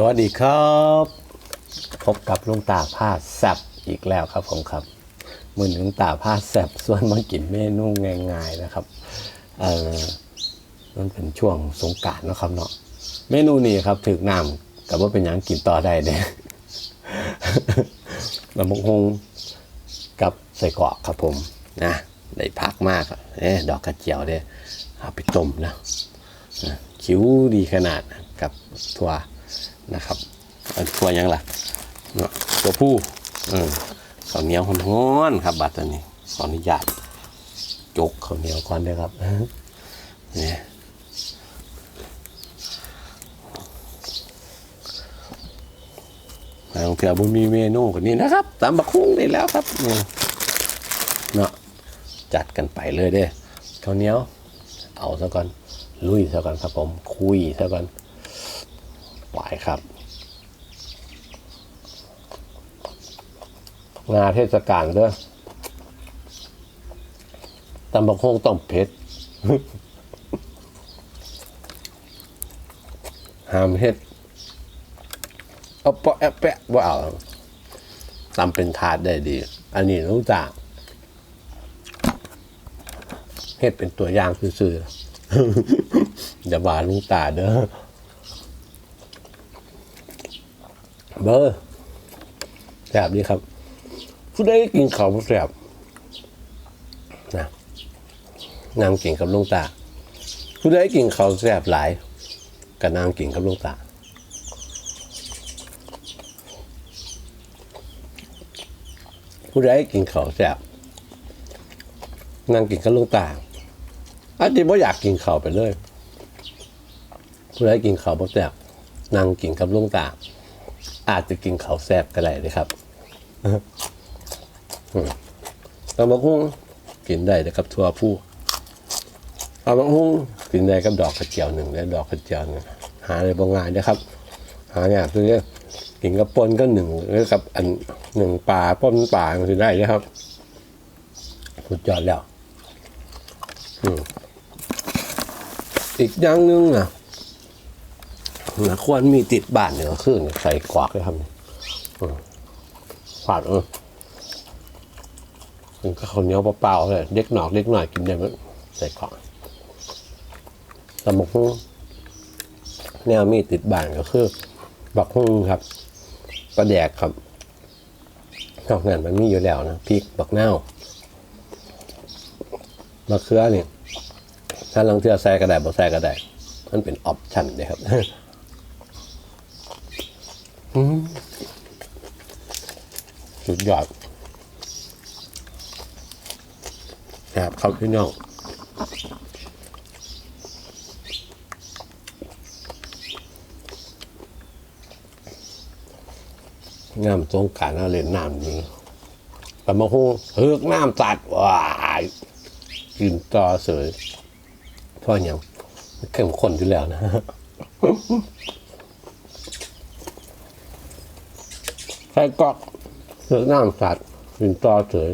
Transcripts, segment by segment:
สวัสดีครับ พบกับลุงตาผ้าแซบอีกแล้วครับผมครับมือหนึ่งตาผ้าแซบส่วนมากินเมนูง่ายๆนะครับเออมันเป็นช่วงสงการนะครับเนาะเมนูนี้ครับถึกน้ำกับว่าเป็นหยังกินต่อได้เนี่ยลำบกฮงกับใส่กรอกครับผมนะได้พักมากอะเอ๊ะดอกกระเจียวเด้เอาไปต้มนะนะคิ้วดีขนาดกับถั่ว นะครับเอาถั่วยังล่ะตัวผู้เออข้าวเหนียวห้อนๆครับบัดตอนนี้ขออนุญาตจกข้าวเหนียวก่อนเลยครับเนี่ยบางเถื่อบุมีเมนูกันนี้นะครับตามบักคุ้งได้แล้วครับเนี่ยเนาะจัดกันไปเลยเด้ข้าวเหนียว เอาซะก่อนลุยซะก่อนครับผม คุยซะก่อน ไปครับ งานเทศกาลเด้อตำบักฮงต้มเผ็ดหามเฮ็ดเอาเปาะแอแปะว่าเอาตำเป็นถาดได้ดี อันนี้รู้จักเฮ็ดเป็นตัวอย่างซื่อๆอย่าบาลุงตาเด้อ เบอร์แซ่บดีครับผู้ใดกินข้าวแซ่บนะนางกินกับลุงตาผู้ใดกินข้าวแซ่บหลายก็นางกินกับลุงตาผู้ใดกินข้าวแซ่บนางกินกับลุงตาอาจจะไม่อยากกินข้าวไปเลยผู้ใดกินข้าวบ่แซ่บนั่งกินกับลุงตา อาจจะกินข้าวแซ่บก็ได้เลยครับตำบักหุ่งกินได้เลยครับทั่วผู้ตำบักหุ่งกินได้กับดอกกระเจียวหนึ่งและดอกกระเจียวหนึ่งหาเลยบางงานนะครับ หางานตัวนี้กินกับปนก็หนึ่งแล้วกับอันหนึ่งปลาป้นปลามันจะได้นะครับสุดยอดแล้วอีกอย่างหนึ่งนะ นะควรมีติดบ้านเนี่ยก็คือใส่กวากเลยครับอืมฝาดเออมันก็ข้าวเหนียวเปล่าๆเลยเด็กหนอกเด็กหน่อยกินได้ไหมใส่กวากตำบักหุ่งแนวมีติดบ้านก็คือ บักหุ่งครับปลาแดกครับนอกนั้นมันมีอยู่แล้วนะพริกบักเน่ามะเขือเนี่ยถ้าลองเทือใส่ก็ได้บ่ใส่ก็ได้มันเป็นออปชั่นเลยครับ สุดยอดนะครับเข้าพี่น้องน้ำสงกรารน่าเล่นน้ำนี่แต่มาหูเฮือกน้ำตัดว้ายกินต่อเสยเพราะอย่างเข้มข้นอยู่แล้วนะ ส่กรอกเลือกน้ำสัตว์กินต่อเฉย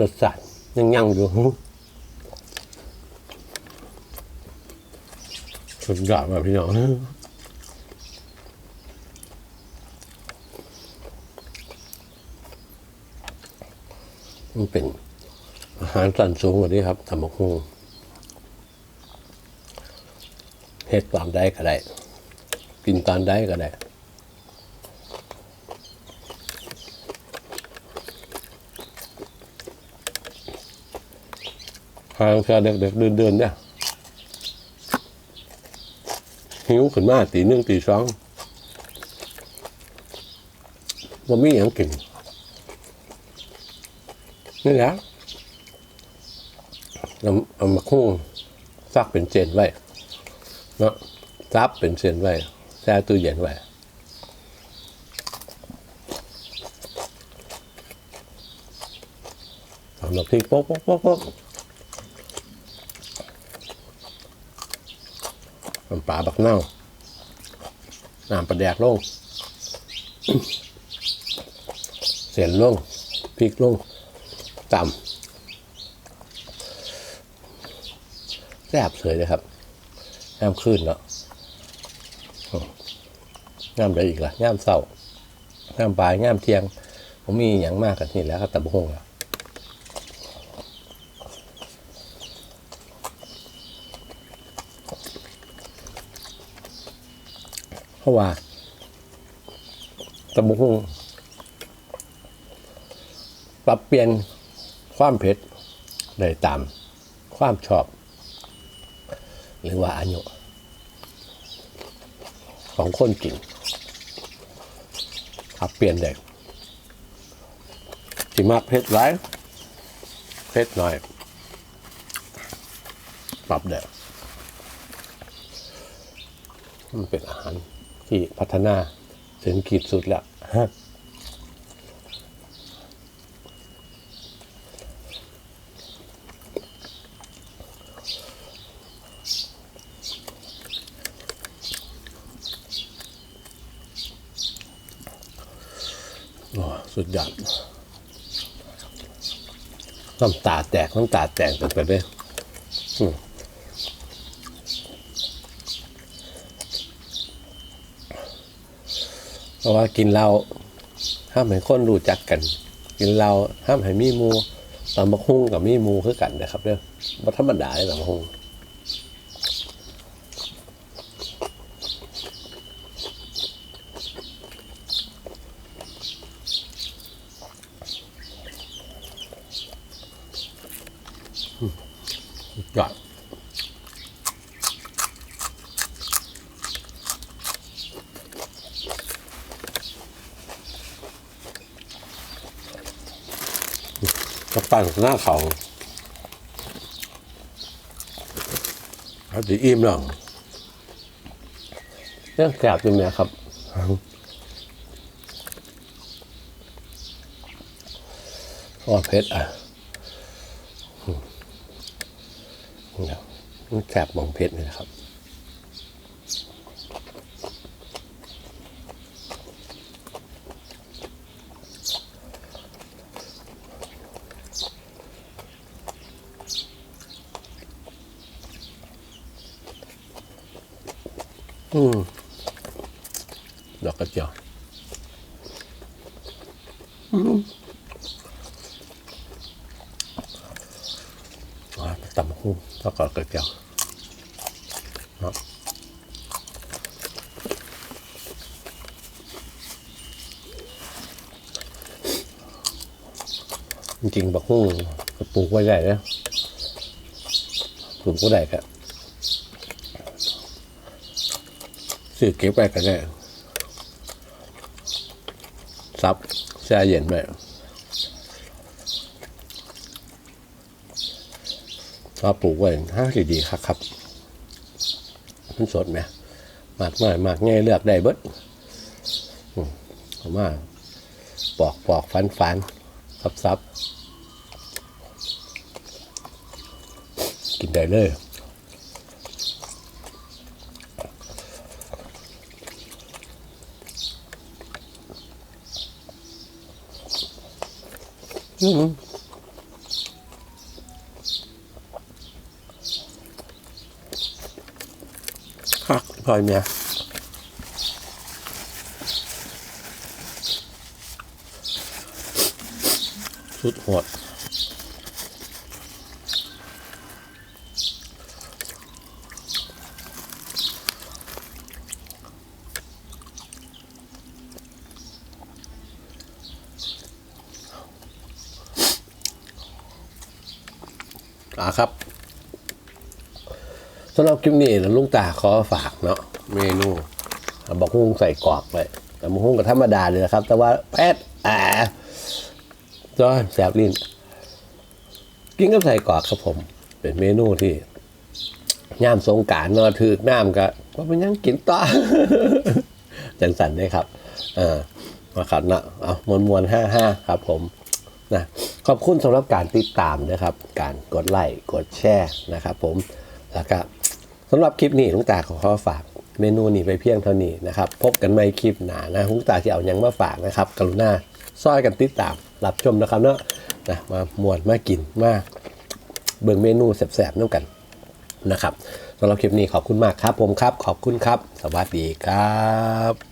รสชาติยังยังอยู่สุดยอดว่ะพี่น้องมันเป็นอาหารสันสูงกว่านี้ครับทำมะฮุงเฮ็ดตอนได้ก็ได้ กินตอนได้ก็ได้หางเสือเด็กๆเดินๆเนี่ยหิวขึ้นมาตีหนึ่งตีสองว่ามีอย่างกินนี่แหละเอาเอามาคุ้งซักเป็นเจนไว้เนาะซับเป็นเจนไว้ แช่ตู้เย็นไว้เอามาพริกป๊กป๊กป๊กป๊กน้ำปลาบักเน่าน้ำปลาแดกลง เสียนลงพริกลงตำแซ่บเฉยเลยครับน้ำขึ้นเนาะ น้ำได้อีกละน้ำเศร้าน้ำปลายน้ำเทียง ผมมีอย่างมากกันนี่แล้วก็ตะบงแล้วเพราะว่าตะบุงปรับเปลี่ยนความเผ็ดได้ตามความชอบ หรือว่าอายุของคนกิน ปรับเปลี่ยนเด้ที่มากเผ็ดร้ายเผ็ดหน่อย ปรับเด็กมันเป็นอาหารที่พัฒนาถึงขีดสุดแล้ว สุดยอดน้ำตาแตกน้ำตาแตกไปเลยเพราะว่ากินเหล้าห้ามให้คนรู้จักกัน กินเหล้าห้ามให้มีมูตำบักหุ่งกับมีมูคือกันนะครับเด้อบ่ธรรมดาเลยตำบักหุ่ง ยอดกับตันหน้าเขาเขาจะอิ่มแล้วเรื่องแสบจริงเนี่ยครับโอ้เผ็ดอะเนี่ยมันแสบมองเผ็ดนี่นะครับ อืม ดอกกระเจียวอืมอ่าตำบักหุ่ง แล้วก็กระเจียวเนาะจริงบักหุ่งปลูกไว้ได้นะปลูกก็ได้ครับซื้อเก็บไว้ก็ได้ซับแช่เย็นไป ก็ปลูกไว้ห้าสิดีครับครับมันสดไหมมากหน่อยหมากง่ายเลือกได้เบิดอืมเอามาปอกปอกฟันฟันซับซับกินได้เลยอืมคัก พลอยเมียสุดหดอ่าครับ สำหรับคลิปนี้นะลุงตาขอฝากเนาะเมนูบอกฮุ้งใส่กรอกเลยแต่บอกฮุ้งก็ธรรมดาเลยนะครับ แต่ว่าแพทอ่าจ้อยแสบลิ้นกินกับใส่กรอกครับผม เป็นเมนูที่ย่ามสงการนอถือน้ำก็ว่าเป็นยังกินต่อจังสันได้ครับเออมาขัดนะเอามวนมวนห้าห้าครับผมนะขอบคุณสำหรับการติดตามนะครับ การกดไลค์กดแชร์นะครับผมแล้วก็ สำหรับคลิปนี้ลุงตาขอขอฝากเมนูนี้ไปเพียงเท่านี้นะครับ พบกันใหม่คลิปหน้านะลุงตาจะเอายังมาฝากนะครับ กรุณาซอยกันติดตามรับชมนะครับเนาะนะมามวนมากินมาเบิ่งเมนูแสบๆน้ำกันนะครับสำหรับคลิปนี้ขอบคุณมากครับ ผมครับ ขอบคุณครับ สวัสดีครับ